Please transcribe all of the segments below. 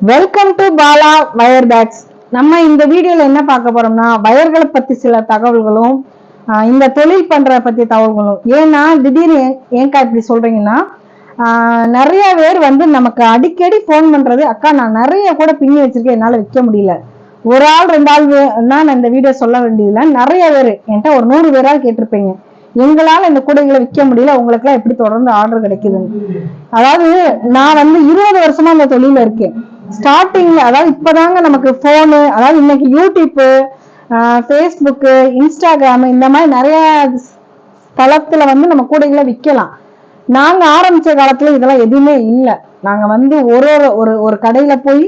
Welcome to Bala wire bags நம்ம இந்த வீடியோல என்ன பார்க்க போறோம்னா வயர்களை பத்தி சில தகவல்களும் இந்த தொழில் பண்ற பத்தி தகவல்களும். ஏன்னா திடீர்னு ஏன்- ஏன்க்கா இப்படி சொல்றீங்கன்னா ஆஹ் நிறைய பேர் வந்து நமக்கு அடிக்கடி ஃபோன் பண்றது அக்கா நான் நிறைய கூட பின்னி வச்சிருக்கேன் என்னால விற்க முடியல. ஒரு ஆள் ரெண்டு ஆள் வே- நான் இந்த வீடியோ சொல்ல வேண்டியதில்லை. நிறைய பேர் என்கிட்ட ஒரு நூறு பேரால் கேட்டிருப்பீங்க. எங்களால இந்த கூடைகளை விற்க முடியல உங்களுக்குலாம் எப்படி தொடர்ந்து ஆர்டர் கிடைக்குதுன்னு. அதாவது நான் வந்து இருபது வருஷமா இந்த தொழில இருக்கேன். ஸ்டார்டிங்ல அதாவது இப்பதாங்க நமக்கு போனு அதாவது இன்னைக்கு யூடியூப்பு ஃபேஸ்புக்கு இன்ஸ்டாகிராம் இந்த மாதிரி நிறைய தளத்துல வந்து நம்ம கூடைகளை விற்கலாம். நாங்க ஆரம்பிச்ச காலத்துல இதெல்லாம் எதுவுமே இல்லை. நாங்க வந்து ஒரு ஒரு ஒரு ஒரு கடையில போய்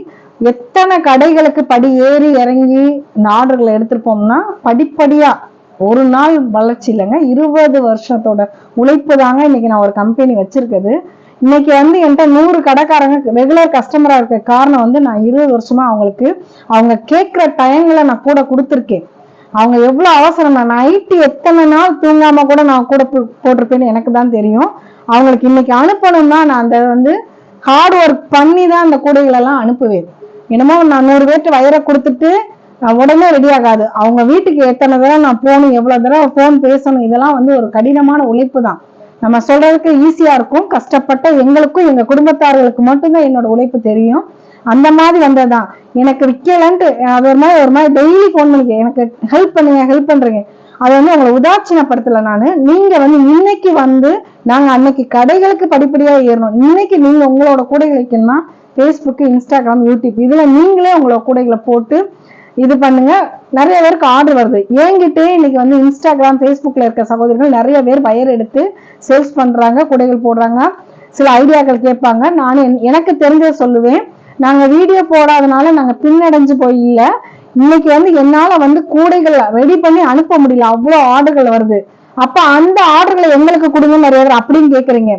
எத்தனை கடைகளுக்கு படி ஏறி இறங்கி இந்த ஆர்டர்களை எடுத்திருப்போம்னா படிப்படியா ஒரு நாள் வளர்ச்சி இல்லைங்க. இருபது வருஷத்தோட உழைப்பு தாங்க இன்னைக்கு நான் ஒரு கம்பெனி வச்சிருக்குது. இன்னைக்கு வந்து என்கிட்ட நூறு கடைக்காரங்க ரெகுலர் கஸ்டமரா இருக்க காரணம் வந்து நான் இருபது வருஷமா அவங்களுக்கு அவங்க கேட்குற டயங்களை நான் கூட கொடுத்துருக்கேன். அவங்க எவ்வளவு அவசரம் நைட்டு எத்தனை நாள் தூங்காம கூட நான் கூட போ- போட்டிருப்பேன்னு எனக்கு தான் தெரியும். அவங்களுக்கு இன்னைக்கு அனுப்பணும்னா நான் அந்த வந்து ஹார்ட் ஒர்க் பண்ணி தான் அந்த கூடைகளெல்லாம் அனுப்புவேன். என்னமோ நான் நூறு பேர்ட்டு வயரை கொடுத்துட்டு நான் உடனே ரெடி ஆகாது. அவங்க வீட்டுக்கு எத்தனை தடவை நான் போகணும் எவ்வளவு தடவை ஃபோன் பேசணும் இதெல்லாம் வந்து ஒரு கடினமான உழைப்பு தான். நம்ம சொல்றதுக்கு ஈஸியா இருக்கும். கஷ்டப்பட்ட எங்களுக்கும் எங்க குடும்பத்தார்களுக்கு மட்டும்தான் என்னோட உழைப்பு தெரியும். அந்த மாதிரி வந்ததுதான். எனக்கு விற்கலன்ட்டு அது ஒரு மாதிரி ஒரு மாதிரி டெய்லி ஃபோன் பண்ணிக்க எனக்கு ஹெல்ப் பண்ணுங்க ஹெல்ப் பண்றீங்க. அதை வந்து உங்களை உதாட்சணப்படுத்தல நானு. நீங்க வந்து இன்னைக்கு வந்து நாங்க அன்னைக்கு கடைகளுக்கு படிப்படியா ஏறணும். இன்னைக்கு நீங்க உங்களோட கூடைகளுக்குன்னா வைக்கணும்னா ஃபேஸ்புக் இன்ஸ்டாகிராம் யூடியூப் இதுல நீங்களே உங்களோட கூடைகளை போட்டு இது பண்ணுங்க. நிறைய பேருக்கு ஆர்டர் வருது. என்கிட்டே இன்னைக்கு வந்து இன்ஸ்டாகிராம் ஃபேஸ்புக்கில் இருக்க சகோதரிகள் நிறைய பேர் வயர் எடுத்து சேல்ஸ் பண்ணுறாங்க கூடைகள் போடுறாங்க. சில ஐடியாக்கள் கேட்பாங்க. நான் எனக்கு தெரிஞ்சதை சொல்லுவேன். நாங்கள் வீடியோ போடாதனால நாங்கள் பின்னடைஞ்சு போய் இல்லை. இன்னைக்கு வந்து என்னால் வந்து கூடைகள் ரெடி பண்ணி அனுப்ப முடியல. அவ்வளோ ஆர்டர்கள் வருது. அப்போ அந்த ஆர்டர்களை எங்களுக்கு கொடுங்க நிறைய பேர் அப்படின்னு கேட்குறீங்க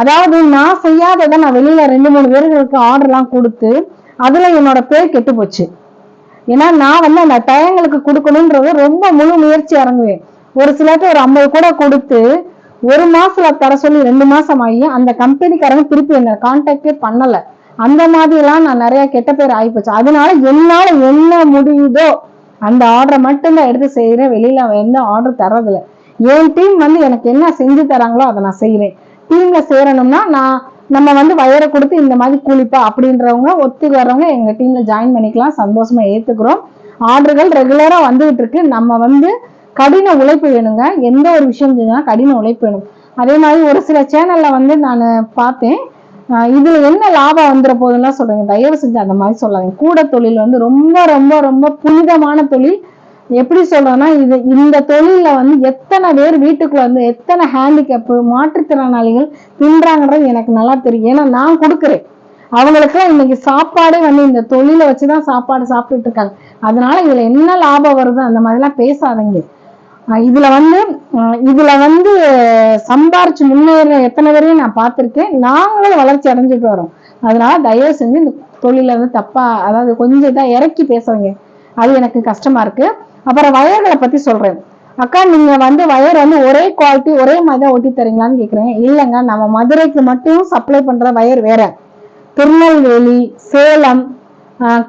அதாவது நான் செய்யாததை நான் வெளியில் ரெண்டு மூணு பேர்களுக்கு ஆர்டர்லாம் கொடுத்து அதில் என்னோட பேர் கெட்டு போச்சு ஏன்னா நான் வந்து அந்த டயங்களுக்கு கொடுக்கணுன்றது ரொம்ப முழு முயற்சி இறங்குவேன். ஒரு சிலர்கிட்ட ஒரு ஐம்பது கூட கொடுத்து ஒரு மாசத்துல தர சொல்லி ரெண்டு மாசம் ஆகி அந்த கம்பெனிக்காரங்க திருப்பி என்ன கான்டாக்டே பண்ணல. அந்த மாதிரி எல்லாம் நான் நிறைய கெட்ட பேர் ஆகிப்போச்சு அதனால என்னால என்ன முடியுதோ அந்த ஆர்டரை மட்டும்தான் எடுத்து செய்யறேன் வெளியில எந்த ஆர்டர் தர்றதில்ல. என் டீம் வந்து எனக்கு என்ன செஞ்சு தராங்களோ அதை நான் செய்யறேன் டீம்ல சேரணும்னா நான் நம்ம வந்து வயரை கொடுத்து இந்த மாதிரி கூலிப்பா அப்படின்றவங்க ஒத்துக்கு வர்றவங்க எங்க டீம்ல ஜாயின் பண்ணிக்கலாம். சந்தோஷமா ஏத்துக்கிறோம். ஆர்டர்கள் ரெகுலரா வந்துகிட்டு இருக்கு. நம்ம வந்து கடின உழைப்பு வேணுங்க. எந்த ஒரு விஷயம் செஞ்சா கடின உழைப்பு வேணும். அதே மாதிரி ஒரு சில சேனல்ல வந்து நான் பார்த்தேன். ஆஹ் இதுல என்ன லாபம் வந்துட போகுதுலாம் சொல்றீங்க. தயவு செஞ்சு அந்த மாதிரி சொல்லாதீங்க. கூட தொழில் வந்து ரொம்ப ரொம்ப ரொம்ப புனிதமான தொழில். எப்படி சொல்றேன்னா இது இந்த தொழிலில் வந்து எத்தனை பேர் வீட்டுக்குள்ள வந்து எத்தனை ஹேண்டிகேப்பு மாற்றுத்திறனாளிகள் தின்றாங்கன்றது எனக்கு நல்லா தெரியும். ஏன்னா நான் கொடுக்குறேன். அவங்களுக்குலாம் இன்னைக்கு சாப்பாடே வந்து இந்த தொழிலை வச்சுதான் சாப்பாடு சாப்பிட்டுட்டு இருக்காங்க. அதனால இதுல என்ன லாபம் வருது அந்த மாதிரிலாம் பேசாதீங்க. இதுல வந்து இதுல வந்து சம்பாரிச்சு முன்னேற எத்தனை பேரையும் நான் பார்த்துருக்கேன். நாங்களும் வளர்ச்சி அடைஞ்சிட்டு வரோம். அதனால தயவு செஞ்சு இந்த தொழில வந்து தப்பா அதாவது கொஞ்சம் இதாக இறக்கி பேசுறீங்க அது எனக்கு கஷ்டமா இருக்கு. அப்புறம் வயர்களை பத்தி சொல்றேன். அக்கா நீங்க வந்து வயர் வந்து ஒரே குவாலிட்டி ஒரே மாதிரி தான் ஒட்டி தரீங்களான்னு கேக்குறேன். இல்லைங்க நம்ம மதுரைக்கு மட்டும் சப்ளை பண்ற வயர் வேற. திருநெல்வேலி சேலம்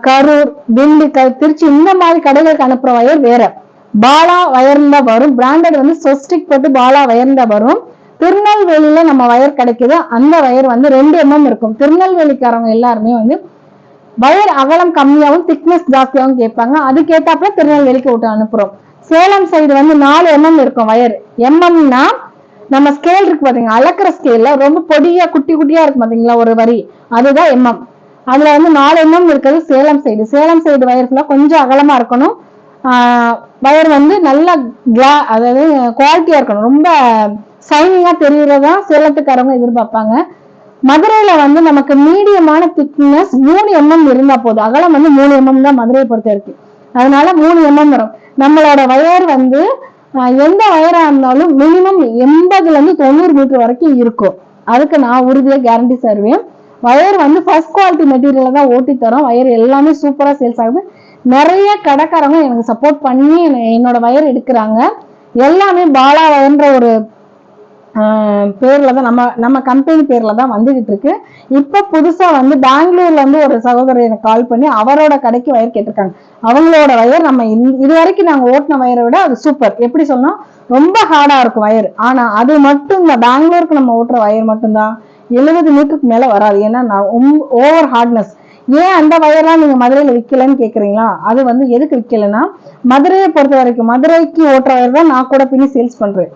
கரூர் திண்டுக்கல் திருச்சி இந்த மாதிரி கடைகளுக்கு அனுப்புற வயர் வேற. பாலா வயர்ந்தா வரும். பிராண்டட் வந்து சொஸ்டிக் போட்டு பாலா வயர்ந்தா வரும். திருநெல்வேலியில நம்ம வயர் கிடைக்குது. அந்த வயர் வந்து ரெண்டு எம்எம் இருக்கும். திருநெல்வேலிக்காரவங்க எல்லாருமே வந்து வயர் அகலம் கம்மியாகவும் திக்னஸ் ஜாஸ்தியாகவும் கேட்பாங்க. அதுக்கேத்தாப்புல திருநெல்வேலிக்கு விட்டு அனுப்புறோம். சேலம் சைடு வந்து நாலு எம்எம் இருக்கும் வயர் எம்எம்னா நம்ம ஸ்கேல் இருக்கு பாத்தீங்க அளக்குற ஸ்கேல்ல ரொம்ப பொடியா குட்டி குட்டியா இருக்கு பாத்தீங்களா ஒரு வரி. அதுதான் எம்எம் அதுல வந்து நாலு எம்எம் இருக்கிறது Salem side Salem side wire ஃபுல்லா கொஞ்சம் அகலமா இருக்கணும். வயர் வந்து நல்ல கிளா அதாவது குவாலிட்டியா இருக்கணும். ரொம்ப சைனிங்கா தெரியறதா சேலத்துக்காரவங்க எதிர்பார்ப்பாங்க. மதுரையில வந்து நமக்கு மீடியமான திக்னஸ் மூணு எம்எம் இருந்தா போதும். அகலம் வந்து மூணு எம்எம் தான் மதுரையை பொறுத்த இருக்கு அதனால மூணு எம்எம் வரும். நம்மளோட வயர் வந்து எந்த வயரா இருந்தாலும் மினிமம் எண்பதுல இருந்து தொண்ணூறு மீட்டர் வரைக்கும் இருக்கும். அதுக்கு நான் உறுதியா கேரண்டி தருவேன். வயர் வந்து ஃபர்ஸ்ட் குவாலிட்டி மெட்டீரியல் தான் ஓட்டி தரோம். வயர் எல்லாமே சூப்பரா சேல்ஸ் ஆகுது. நிறைய கடைக்காரங்க எனக்கு சப்போர்ட் பண்ணி என்னோட வயர் எடுக்கிறாங்க. எல்லாமே பாலா வயர்ன்ற ஒரு பேரில் தான் நம்ம நம்ம கம்பெனி பேரில் தான் வந்துக்கிட்டு இருக்கு இப்போ புதுசாக வந்து பெங்களூர்லேருந்து ஒரு சகோதரர் எனக்கு கால் பண்ணி அவரோட கடைக்கு வயர் கேட்டிருக்காங்க. அவங்களோட வயர் நம்ம இது வரைக்கும் நாங்கள் ஓட்டின வயரை விட அது சூப்பர் எப்படி சொன்னால் ரொம்ப ஹார்டாக இருக்கும் வயர் ஆனால் அது மட்டும் தான் பெங்களூருக்கு நம்ம ஓட்டுற வயர் மட்டும்தான் எழுபது மீட்டருக்கு மேலே வராது. ஏன்னா ஓவர் ஹார்ட்னஸ் ஏன் அந்த வயர்லாம் நீங்க மதுரையில விற்கலன்னு கேக்குறீங்களா? அது வந்து எதுக்கு விற்கலைன்னா மதுரையை பொறுத்த வரைக்கும் மதுரைக்கு ஓட்டுற வயர் தான் நான் கூட பின்னி சேல்ஸ் பண்றேன்.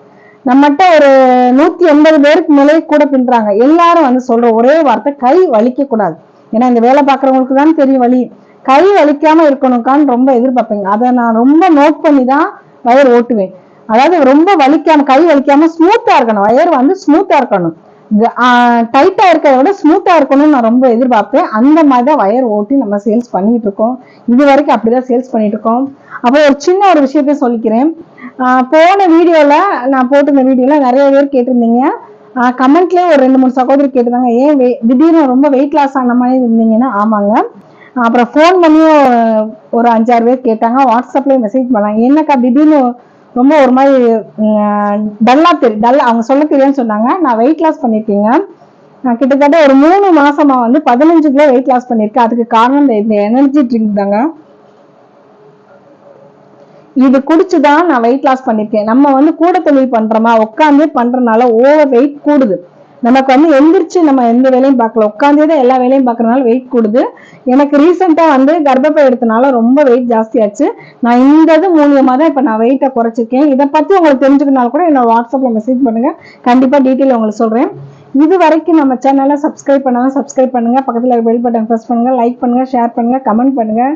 நம்மகிட்ட ஒரு நூத்தி எண்பது பேருக்கு மேலே கூட பின்றாங்க எல்லாரும் வந்து சொல்ற ஒரே வார்த்தை கை வலிக்க கூடாது. ஏன்னா இந்த வேலை பார்க்குறவங்களுக்கு தான் தெரியும் வலி. கை வலிக்காம இருக்கணுக்கான்னு ரொம்ப எதிர்பார்ப்பீங்க. அதை நான் ரொம்ப நோட் பண்ணி தான் வயர் ஓட்டுவேன். அதாவது ரொம்ப வலிக்காம கை வலிக்காம ஸ்மூத்தா இருக்கணும். வயர் வந்து ஸ்மூத்தா இருக்கணும். டைட்டா இருக்கிறத விட ஸ்மூத்தா இருக்கணும்னு நான் ரொம்ப எதிர்பார்ப்பேன். அந்த மாதிரி தான் வயர் ஓட்டி நம்ம சேல்ஸ் பண்ணிட்டு இருக்கோம். இது வரைக்கும் அப்படிதான் சேல்ஸ் பண்ணிட்டு இருக்கோம். அப்புறம் ஒரு சின்ன ஒரு விஷயத்தையும் சொல்லிக்கிறேன். ஆஹ் போன வீடியோல நான் போட்டிருந்த வீடியோல நிறைய பேர் கேட்டிருந்தீங்க. கமெண்ட்லயே ஒரு ரெண்டு மூணு சகோதரி கேட்டிருந்தாங்க ஏன் வெ- திடீர்னு ரொம்ப வெயிட் லாஸ் ஆன மாதிரி இருந்தீங்கன்னா? ஆமாங்க. அப்புறம் ஃபோன் பண்ணியும் ஒரு அஞ்சாறு பேர் கேட்டாங்க. வாட்ஸ்அப்லயே மெசேஜ் பண்ணாங்க. என்னக்கா திடீர்னு ரொம்ப ஒரு மாதிரி டல்லா தெரியும் டல்லா அவங்க சொல்ல தெரியும்னு சொன்னாங்க. நான் வெயிட் லாஸ் பண்ணிருக்கீங்க. நான் கிட்டத்தட்ட ஒரு மூணு மாசமா வந்து பதினஞ்சு கிலோ வெயிட் லாஸ் பண்ணியிருக்கேன் அதுக்கு காரணம் இந்த- இந்த எனர்ஜி ட்ரிங்க் தாங்க. இது குடிச்சுதான் நான் வெயிட் லாஸ் பண்ணியிருக்கேன் நம்ம வந்து கூட தொழில் பண்றோமா உட்காந்து பண்றதுனால ஓவர் வெயிட் கூடுது. நமக்கு வந்து எந்திரிச்சு நம்ம எந்த வேலையும் பார்க்கல. உட்காந்தே தான் எல்லா வேலையும் பார்க்கறதுனால வெயிட் கூடுது. எனக்கு ரீசெண்டாக வந்து கர்ப்பப்பை எடுத்தனால ரொம்ப வெயிட் ஜாஸ்தியாச்சு. நான் இந்த இது மூலியமாக தான் இப்போ நான் வெயிட்டை குறைச்சிருக்கேன். இதை பற்றி உங்களுக்கு தெரிஞ்சுக்கனால கூட என்னோட வாட்ஸ்அப்பில் மெசேஜ் பண்ணுங்கள் கண்டிப்பாக டீட்டெயில் உங்களுக்கு சொல்கிறேன் இது வரைக்கும் நம்ம சேனலை சப்ஸ்கிரைப் பண்ணாம சப்ஸ்கிரைப் பண்ணுங்க. பக்கத்தில் பெல் பட்டன் ப்ரெஸ் பண்ணுங்கள் லைக் பண்ணுங்கள் ஷேர் பண்ணுங்கள் கமெண்ட் பண்ணுங்கள்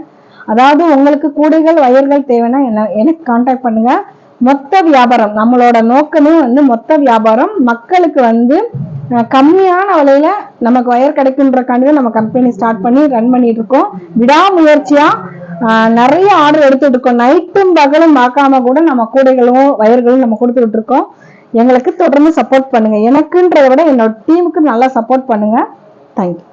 அதாவது உங்களுக்கு கூடைகள் வயர்கள் தேவைன்னா என்ன எனக்கு காண்டாக்ட் பண்ணுங்கள் மொத்த வியாபாரம் நம்மளோட நோக்கமே வந்து மொத்த வியாபாரம். மக்களுக்கு வந்து கம்மியான விலையில நமக்கு வயர் கிடைக்குன்றக்காண்டி தான் நம்ம கம்பெனி ஸ்டார்ட் பண்ணி ரன் பண்ணிட்டு இருக்கோம் விடாமுயற்சியா நிறைய ஆர்டர் எடுத்துட்டு இருக்கோம் நைட்டும் பகலும் பார்க்காம கூட நம்ம கூடைகளும் வயர்களும் நம்ம கொடுத்துட்டு இருக்கோம் எங்களுக்கு தொடர்ந்து சப்போர்ட் பண்ணுங்க. எனக்குன்றதை விட என்னோட டீமுக்கு நல்லா சப்போர்ட் பண்ணுங்க. தேங்க்யூ